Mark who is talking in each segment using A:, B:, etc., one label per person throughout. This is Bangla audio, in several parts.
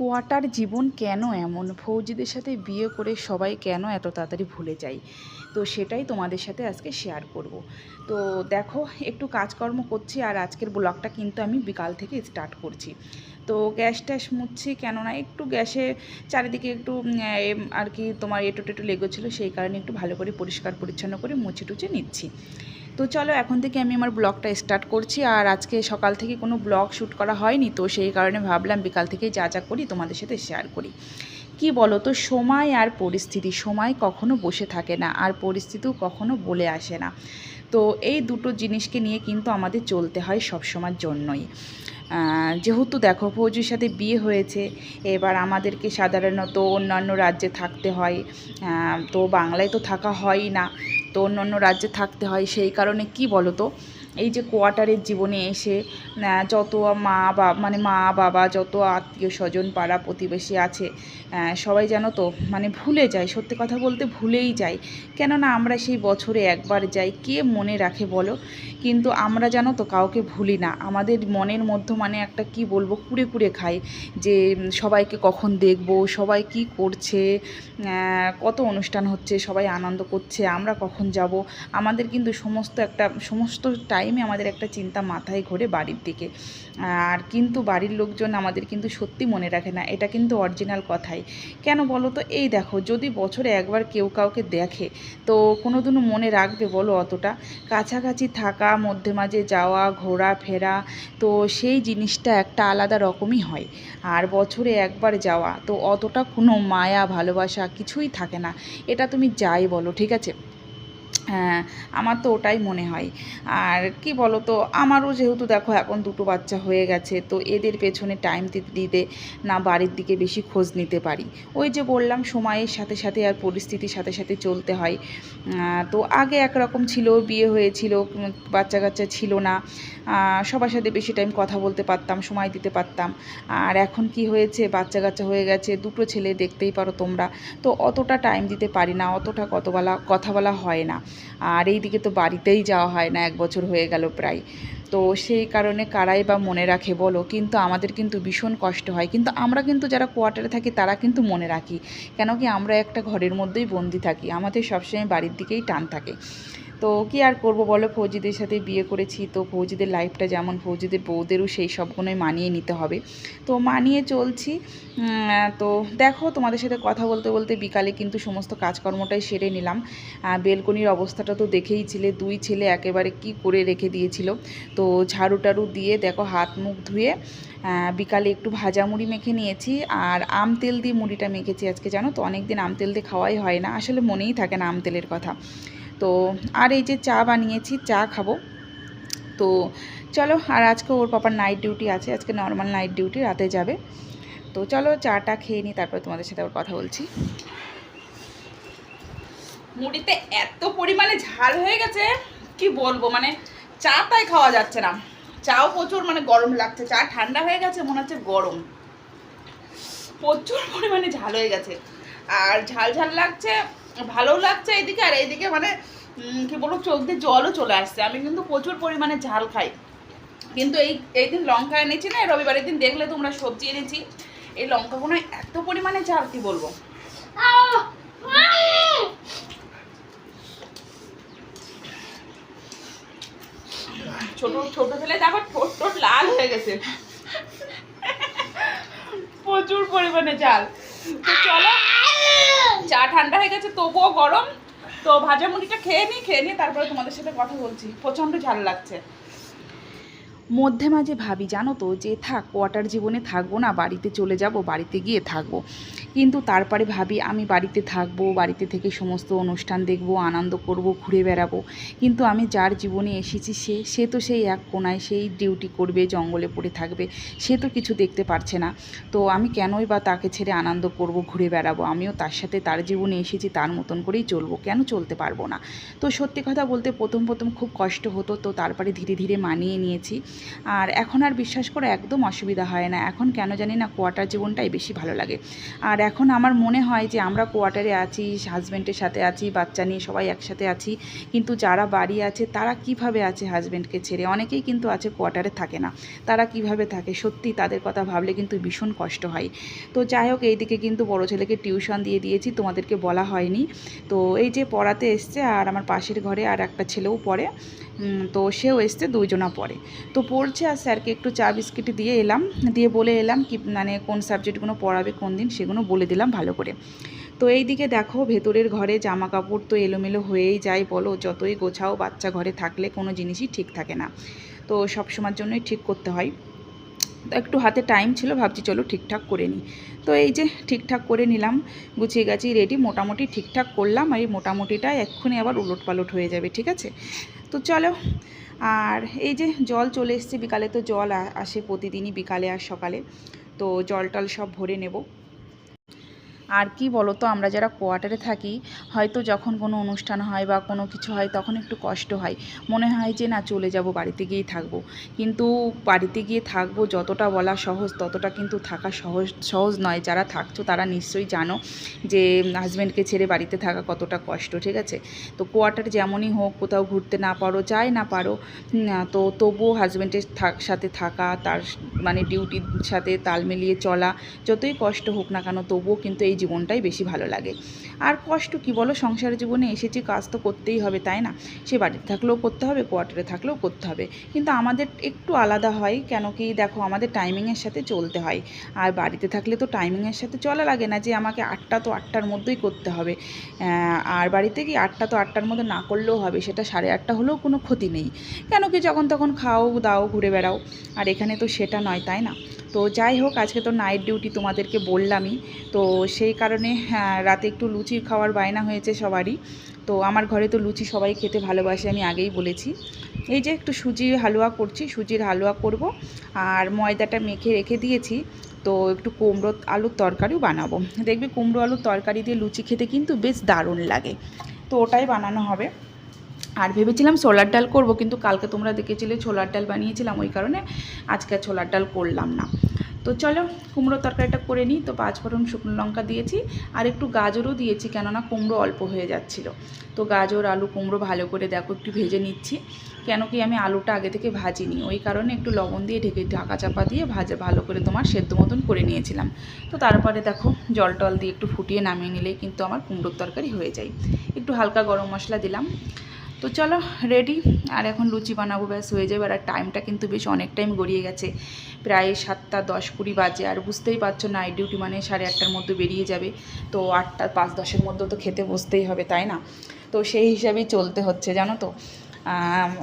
A: কোয়াটার জীবন কেন এমন? ফৌজিদের সাথে বিয়ে করে সবাই কেন এত তাড়াতাড়ি ভুলে যায়? তো সেটাই তোমাদের সাথে আজকে শেয়ার করব। তো দেখো, একটু কাজকর্ম করছি আর আজকের ব্লগটা কিন্তু আমি বিকাল থেকে স্টার্ট করছি। তো গ্যাস ট্যাস মুছছি কেননা একটু গ্যাসে চারিদিকে একটু আর কি তোমার এটু টেটু লেগেছিলো সেই কারণে একটু ভালো করে পরিষ্কার পরিচ্ছন্ন করে মুছে টুচে নিচ্ছি। তো চলো এখন থেকে আমি আমার ব্লগটা স্টার্ট করছি। আর আজকে সকাল থেকে কোনো ব্লগ শ্যুট করা হয়নি, তো সেই কারণে ভাবলাম বিকাল থেকে যা যা করি তোমাদের সাথে শেয়ার করি। কি বলো তো সময় আর পরিস্থিতি, সময় কখনো বসে থাকে না আর পরিস্থিতিও কখনো বলে আসে না। তো এই দুটো জিনিসকে নিয়ে কিন্তু আমাদের চলতে হয় সবসময়ের জন্যই। যেহেতু দেখো ফৌজির সাথে বিয়ে হয়েছে, এবার আমাদেরকে সাধারণত অন্যান্য রাজ্যে থাকতে হয়। তো বাংলায় তো থাকা হয়ই না। তো অন্য অন্য রাজ্যে থাকতে হয় সেই কারণে কি বলো তো এই যে কোয়ার্টারের জীবনে এসে যত মা বা মানে মা, বাবা, যত আত্মীয় স্বজন পাড়া প্রতিবেশী আছে সবাই যেন তো মানে ভুলে যায়, সত্যি কথা বলতে ভুলেই যায়। কেননা আমরা সেই বছরে একবার যাই, কে মনে রাখে বলো? কিন্তু আমরা যেন তো কাউকে ভুলি না। আমাদের মনের মধ্যে মানে একটা কি বলব, কুড়ে কুড়ে খাই যে সবাইকে কখন দেখব, সবাই কি করছে কত অনুষ্ঠান হচ্ছে, সবাই আনন্দ করছে, আমরা কখন যাব? আমাদের কিন্তু সমস্ত একটা, সমস্ত টাইমে আমাদের একটা চিন্তা মাথায় ঘোরে বাড়ির দিকে। আর কিন্তু বাড়ির লোকজন আমাদের কিন্তু সত্যি মনে রাখে না, এটা কিন্তু অরিজিনাল কথাই। কেন বলো তো? এই দেখো, যদি বছরে একবার কেউ কাউকে দেখে, তো কোনো দিনও মনে রাখবে বলো অতটা। কাছাকাছি থাকা, মধ্যে মাঝে যাওয়া, ঘোরা, ফেরা, তো সেই জিনিসটা একটা আলাদা রকমই হয়। আর বছরে একবার যাওয়া, তো অতটা কোনো মায়া, ভালোবাসা কিছুই থাকে না। এটা তুমি যাই বলো, ঠিক আছে? আমার তো ওটাই মনে হয়। আর কি বলো তো আমারও যেহেতু দেখো এখন দুটো বাচ্চা হয়ে গেছে, তো এদের পেছনে টাইম দিতে দিতে না বাড়ির দিকে বেশি খোঁজ নিতে পারি। ওই যে বললাম, সময়ের সাথে সাথে আর পরিস্থিতির সাথে সাথে চলতে হয়। তো আগে একরকম ছিল, বিয়ে হয়েছিল বাচ্চা কাচ্চা ছিল না। সবার সাথে বেশি টাইম কথা বলতে পারতাম, সময় দিতে পারতাম। আর এখন কি হয়েছে বাচ্চা কাচ্চা হয়ে গেছে, দুটো ছেলে দেখতেই পারো তোমরা। তো অতটা টাইম দিতে পারি না, অতটা কত বলা কথা বলা হয় না। আর এই দিকে তো বাড়িতেই যাওয়া হয় না, এক বছর হয়ে গেল প্রায়। তো সেই কারণে কারাই বা মনে রাখে, বলো। কিন্তু আমাদের কিন্তু ভীষণ কষ্ট হয়। কিন্তু আমরা কিন্তু যারা কোয়ার্টারে থাকি, তারা কিন্তু মনে রাখি। কেন কি আমরা একটা ঘরের মধ্যেই বন্দি থাকি। আমাদের সবসময় বাড়ির দিকেই টান থাকে। তো কি আর করব বলো? ফৌজিদের সাথে বিয়ে করেছি, তো ফৌজিদের লাইফটা যেমন ফৌজিদের বউদেরও সেই সবগুলোই মানিয়ে নিতে হবে। তো মানিয়ে চলছি তো দেখো তোমাদের সাথে কথা বলতে বলতে বিকালে কিন্তু সমস্ত কাজকর্মটাই সেরে নিলাম। বেলকনির অবস্থাটা তো দেখেই ছিলে, দুই ছেলে একেবারে কি করে রেখে দিয়েছিল। তো ঝাড়ু টাড়ু দিয়ে দেখো হাত মুখ ধুয়ে বিকালে একটু ভাজা মুড়ি মেখে নিয়েছি আর আম তেল দিয়ে মুড়িটা মেখেছি আজকে জানো তো? অনেক দিন আম তেল দিয়ে খাওয়াই হয় না। আসলে মনেই থাকে না আম তেলের কথা। তো আর এই যে চা বানিয়েছি, চা খাব। তো চলো, আর আজকে ওর পাপার নাইট ডিউটি আছে, আজকে নর্মাল নাইট ডিউটি রাতে যাবে। তো চলো, চাটা খেয়ে নিই, তারপর তোমাদের সাথে আবার কথা বলছি। মুড়িতে এত পরিমাণে ঝাল হয়ে গেছে, কি বলব মানে চা তাই খাওয়া যাচ্ছে না। চাও প্রচুর মানে গরম লাগছে, চা ঠান্ডা হয়ে গেছে, মনে হচ্ছে গরম। প্রচুর পরিমাণে ঝাল হয়ে গেছে। আর ঝাল ঝাল লাগছে ভালোও লাগছে এইদিকে, আর এইদিকে মানে কি বলব চোখ দিয়ে জলও চলে আসছে। আমি কিন্তু প্রচুর পরিমাণে ঝাল খাই। কিন্তু এই এই দিন লঙ্কা এনেছি না রবিবারের দিন দেখলে তোমরা সবজি এনেছি। এই লঙ্কাগুলো এত পরিমাণে ঝাল, কি বলব? ছোট ছোট ছেলে দেখো ঠোঁট ঠোঁট লাল হয়ে গেছে। প্রচুর পরিমাণে ঝাল। তো চলো চা ঠান্ডা হয়ে গেছে, তবুও গরম। তো ভাজা মুড়িটা খেয়ে নিই খেয়ে নিই তারপরে তোমাদের সাথে কথা বলছি। প্রচণ্ড ঝাল লাগছে। মধ্যে মাঝে ভাবি, জানো তো যে থাক কোয়ার্টার জীবনে থাকব না, বাড়িতে চলে যাব, বাড়িতে গিয়ে থাকব। কিন্তু তারপরে ভাবি, আমি বাড়িতে থাকব, বাড়িতে থেকে সমস্ত অনুষ্ঠান দেখব, আনন্দ করব, ঘুরে বেড়াবো। কিন্তু আমি যার জীবনে এসেছি, সে সে তো সেই এক কোনায় সেই ডিউটি করবে, জঙ্গলে পড়ে থাকবে, সে তো কিছু দেখতে পারছে না। তো আমি কেনই বা তাকে ছেড়ে আনন্দ করব, ঘুরে বেড়াবো? আমিও তার সাথে তার জীবনে এসেছি, তার মতন করেই চলবো, কেন চলতে পারব না? তো সত্যি কথা বলতে প্রথম প্রথম খুব কষ্ট হতো, তো তারপরে ধীরে ধীরে মানিয়ে নিয়েছি। আর এখন আর বিশ্বাস করে একদম অসুবিধা হয় না। এখন কেন জানি না কোয়ার্টার জীবনটাই বেশি ভালো লাগে। আর এখন আমার মনে হয় যে আমরা কোয়ার্টারে আছি হাজব্যান্ডের সাথে আছি, বাচ্চা নিয়ে সবাই একসাথে আছি, কিন্তু যারা বাড়ি আছে তারা কীভাবে আছে হাজব্যান্ডকে ছেড়ে? অনেকেই কিন্তু আছে কোয়ার্টারে থাকে না। তারা কীভাবে থাকে? সত্যি তাদের কথা ভাবলে কিন্তু ভীষণ কষ্ট হয়। তো যাই হোক, এইদিকে কিন্তু বড় ছেলেকে টিউশন দিয়ে দিয়েছি, তোমাদেরকে বলা হয়নি। তো এই যে পড়াতে এসছে আর আমার পাশের ঘরে আর একটা ছেলেও পড়ে। তো সেও এসছে, দুইজনা পড়ে। তো পড়ছে আর স্যারকে একটু চা বিস্কিট দিয়ে এলাম। দিয়ে বলে এলাম কি মানে কোন সাবজেক্টগুলো পড়াবে, কোন দিন সেগুলো বলে দিলাম ভালো করে। তো এই দিকে দেখো ভেতরের ঘরে জামা কাপড় তো এলোমেলো হয়েই যায় বলো, যতই গোছাও বাচ্চা ঘরে থাকলে কোনো জিনিসই ঠিক থাকে না। তো সব সময়ের জন্যই ঠিক করতে হয়। তো একটু হাতে টাইম ছিল, ভাবছি চলো ঠিকঠাক করে নিই। তো এই যে ঠিকঠাক করে নিলাম, গুছিয়ে গাছিয়ে রেডি মোটামুটি ঠিকঠাক করলাম, আর এই মোটামুটিটা এক্ষুনি আবার উলট পালট হয়ে যাবে, ঠিক আছে? তো চলো আর এই যে জল চলে এসছে, বিকালে তো জল আসে প্রতিদিনই, বিকালে আর সকালে। তো জল টল সব ভরে নেব। আর কি বলো তো আমরা যারা কোয়ার্টারে থাকি, হয়তো যখন কোনো অনুষ্ঠান হয় বা কোনো কিছু হয়, তখন একটু কষ্ট হয়। মনে হয় যে, না, চলে যাব, বাড়িতে গিয়েই থাকব। কিন্তু বাড়িতে গিয়ে থাকব যতটা বলা সহজ, ততটা কিন্তু থাকা সহজ সহজ নয়। যারা থাকছো, তারা নিশ্চয়ই জানো যে হাজব্যান্ডকে ছেড়ে বাড়িতে থাকা কতটা কষ্ট, ঠিক আছে? তো কোয়ার্টার যেমনই হোক, কোথাও ঘুরতে না পারো, যাই না পারো তো তবুও হাজব্যান্ডের সাথে থাকা, তার মানে ডিউটির সাথে তাল মিলিয়ে চলা, যতই কষ্ট হোক না কেন, তবুও কিন্তু এই জীবনটাই বেশি ভালো লাগে। আর কষ্ট কি বলো? সংসার জীবনে এসেছি, কাজ তো করতেই হবে, তাই না? সে বাড়িতে থাকলেও করতে হবে, কোয়ার্টারে থাকলেও করতে হবে। কিন্তু আমাদের একটু আলাদা হয়, কেন কি দেখো আমাদের টাইমিংয়ের সাথে চলতে হয়। আর বাড়িতে থাকলে তো টাইমিংয়ের সাথে চলা লাগে না যে আমাকে আটটা তো আটটার মধ্যেই করতে হবে। আর বাড়িতে কি আটটা তো আটটার মধ্যে না করলেও হবে, সেটা সাড়ে আটটা হলেও কোনো ক্ষতি নেই। কেন কি যখন তখন খাও, দাও, ঘুরে বেড়াও। আর এখানে তো সেটা নয়, তাই না? তো যাই হোক আজকে তো নাইট ডিউটি তোমাদেরকে বললামই। তো সেই কারণে হ্যাঁ, রাতে একটু লুচি খাওয়ার বায়না হয়েছে সবারই। তো আমার ঘরে তো লুচি সবাই খেতে ভালোবাসে আমি আগেই বলেছি। এই যে একটু সুজির হালুয়া করছি সুজির হালুয়া করব আর ময়দাটা মেখে রেখে দিয়েছি। তো একটু কুমড়ো আলুর তরকারিও বানাবো। দেখবি কুমড়ো আলুর তরকারি দিয়ে লুচি খেতে কিন্তু বেশ দারুণ লাগে। তো ওটাই বানানো হবে। আর ভেবেছিলাম ছোলার ডাল করব, কিন্তু কালকে তোমরা দেখেছিলে ছোলার ডাল বানিয়েছিলাম, ওই কারণে আজকে ছোলার ডাল করলাম না। তো চলো, কুমড়ো তরকারিটা করে নিই। তো পাঁচ ফোড়ন শুকনো লঙ্কা দিয়েছি, আর একটু গাজরও দিয়েছি, কেননা কুমড়ো অল্প হয়ে যাচ্ছিল। তো গাজর, আলু, কুমড়ো ভালো করে দেখো, একটু ভেজে নিচ্ছি। কেন কি আমি আলুটা আগে থেকে ভাজিনি, ওই কারণে একটু লবণ দিয়ে ঢেকে, ঢাকা চাপা দিয়ে ভাজা, ভালো করে তোমার সেদ্ধ মতন করে নিয়েছিলাম। তো তারপরে দেখো, জল টল দিয়ে একটু ফুটিয়ে নামিয়ে নিলেই কিন্তু আমার কুমড়োর তরকারি হয়ে যায়। একটু হালকা গরম মশলা দিলাম। তো চলো রেডি আর এখন লুচি বানাবো, ব্যাস, হয়ে যাবে। আর টাইমটা কিন্তু বেশ অনেক টাইম গড়িয়ে গেছে। প্রায় সাতটা দশ কুড়ি বাজে। আর বুঝতেই পারছ নাইট ডিউটি মানে সাড়ে আটটার মধ্যে বেরিয়ে যাবে। তো আটটা পাঁচ দশের মধ্যে তো খেতে বসতেই হবে, তাই না? তো সেই হিসাবেই চলতে হচ্ছে, জানো তো?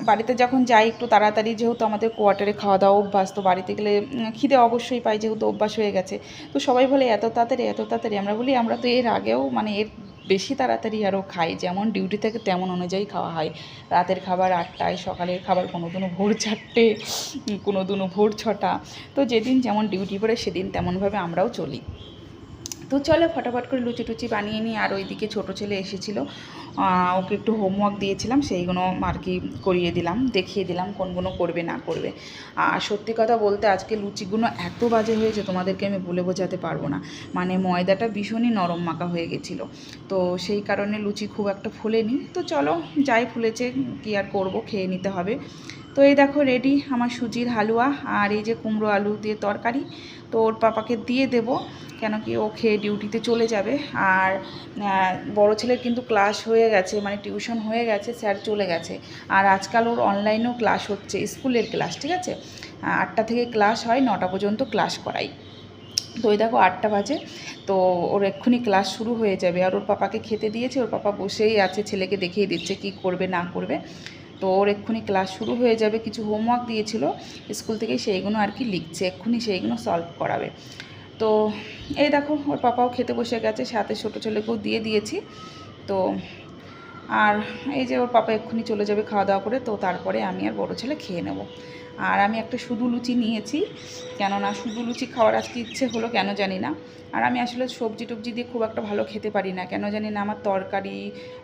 A: বাড়িতে যখন যাই একটু তাড়াতাড়ি, যেহেতু আমাদের কোয়ার্টারে খাওয়া দাওয়া অভ্যাস, তো বাড়িতে গেলে খিদে অবশ্যই পাই যেহেতু অভ্যাস হয়ে গেছে। তো সবাই বলে, এত তাড়াতাড়ি এত তাড়াতাড়ি? আমরা বলি, আমরা তো এর আগেও মানে এর বেশি তাড়াতাড়ি আরও খাই। যেমন ডিউটি থেকে তেমন অনুযায়ী খাওয়া হয়। রাতের খাবার আটটায়, সকালের খাবার কোনো দিনও ভোর চারটে কোনো দিনও ভোর ছটা। তো যেদিন যেমন ডিউটি পড়ে, সেদিন তেমনভাবে আমরাও চলি। তো চলো ফটাফট করে লুচি টুচি বানিয়ে নিই। আর ওইদিকে ছোটো ছেলে এসেছিল। ওকে একটু হোমওয়ার্ক দিয়েছিলাম, সেইগুলো আর কি করিয়ে দিলাম, দেখিয়ে দিলাম কোনগুলো করবে, না করবে। আর সত্যি কথা বলতে আজকে লুচিগুলো এত বাজে হয়েছে, তোমাদেরকে আমি বলে বোঝাতে পারব না। মানে ময়দাটা ভীষণই নরম মাখা হয়ে গেছিল। তো সেই কারণে লুচি খুব একটা ফুলেনি। তো চলো, যাই ফুলেছে, কি আর করব, খেয়ে নিতে হবে। তো এই দেখো রেডি আমার সুজির হালুয়া আর এই যে কুমড়ো আলু দিয়ে তরকারি। তো ওর পাপাকে দিয়ে দেব, কেন কি ও খেয়ে ডিউটিতে চলে যাবে। আর বড় ছেলের কিন্তু ক্লাস হয়ে গেছে মানে টিউশন হয়ে গেছে, স্যার চলে গেছে। আর আজকাল ওর অনলাইনেও ক্লাস হচ্ছে, স্কুলের ক্লাস ঠিক আছে? আটটা থেকে ক্লাস হয়, নটা পর্যন্ত ক্লাস করাই। তো ওই দেখো আটটা বাজে, তো ওর এক্ষুনি ক্লাস শুরু হয়ে যাবে। আর ওর পাপাকে খেতে দিয়েছে, ওর পাপা বসেই আছে, ছেলেকে দেখিয়ে দিচ্ছে কি করবে, না করবে। তো ওর এক্ষুনি ক্লাস শুরু হয়ে যাবে, কিছু হোমওয়ার্ক দিয়েছিল, স্কুল থেকে সেইগুলো আর কি লিখছে, এক্ষুনি সেইগুলো সলভ করাবে। তো এই দেখো, ওর পাপাও খেতে বসে গেছে, সাথে ছোটো ছেলেকেও দিয়ে দিয়েছি। তো আর এই যে ওর পাপা এক্ষুনি চলে যাবে খাওয়া দাওয়া করে, তো তারপরে আমি আর বড় ছেলে খেয়ে নেব। আর আমি একটা শুধু লুচি নিয়েছি কেননা শুধু লুচি খাওয়ার আজকে ইচ্ছে হলো কেন জানি না। আর আমি আসলে সবজি টবজি দিয়ে খুব একটা ভালো খেতে পারি না। কেন জানি না আমার তরকারি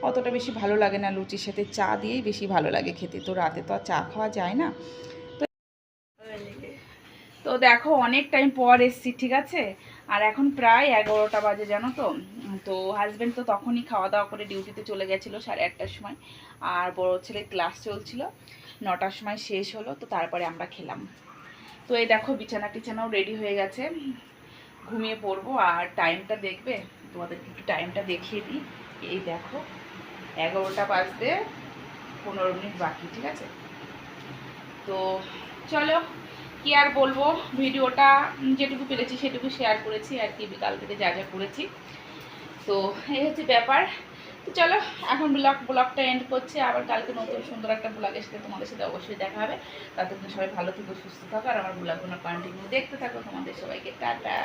A: অতটা বেশি ভালো লাগে না লুচির সাথে চা দিয়েই বেশি ভালো লাগে খেতে। তো রাতে তো আর চা খাওয়া যায় না। তো দেখো অনেক টাইম পর এসছি ঠিক আছে? আর এখন প্রায় এগারোটা বাজে, জানো তো? তো হাজব্যান্ড তো তখনই খাওয়া দাওয়া করে ডিউটিতে চলে গেছিল সাড়ে আটটার সময়। আর বড় ছেলের ক্লাস চলছিল, নটার সময় শেষ হলো, তো তারপরে আমরা খেলাম। তো এই দেখো, বিছানা টিছানাও রেডি হয়ে গেছে। ঘুমিয়ে পড়ব, আর টাইমটা দেখবে? তোমাদেরকে একটু টাইমটা দেখিয়ে দিই। এই দেখো, এগারোটা বাজতে পনেরো মিনিট বাকি, ঠিক আছে? তো চলো কি আর বলব, ভিডিওটা যেটুকু পেরেছি সেটুকু শেয়ার করেছি আর কি, বিকাল থেকে যা যা করেছি। তো এই হচ্ছে ব্যাপার। তো চলো, এখন ব্লগ ব্লগটা এন্ড করছে। আবার কালকে নতুন সুন্দর একটা ব্লগ এসে তোমাদের সাথে অবশ্যই দেখা হবে। তুমি সবাই ভালো থেকো, সুস্থ থাকো, আর আমার ব্লগগুলো কন্টিনিউ দেখতে থাকো। তোমাদের সবাইকে টাটা।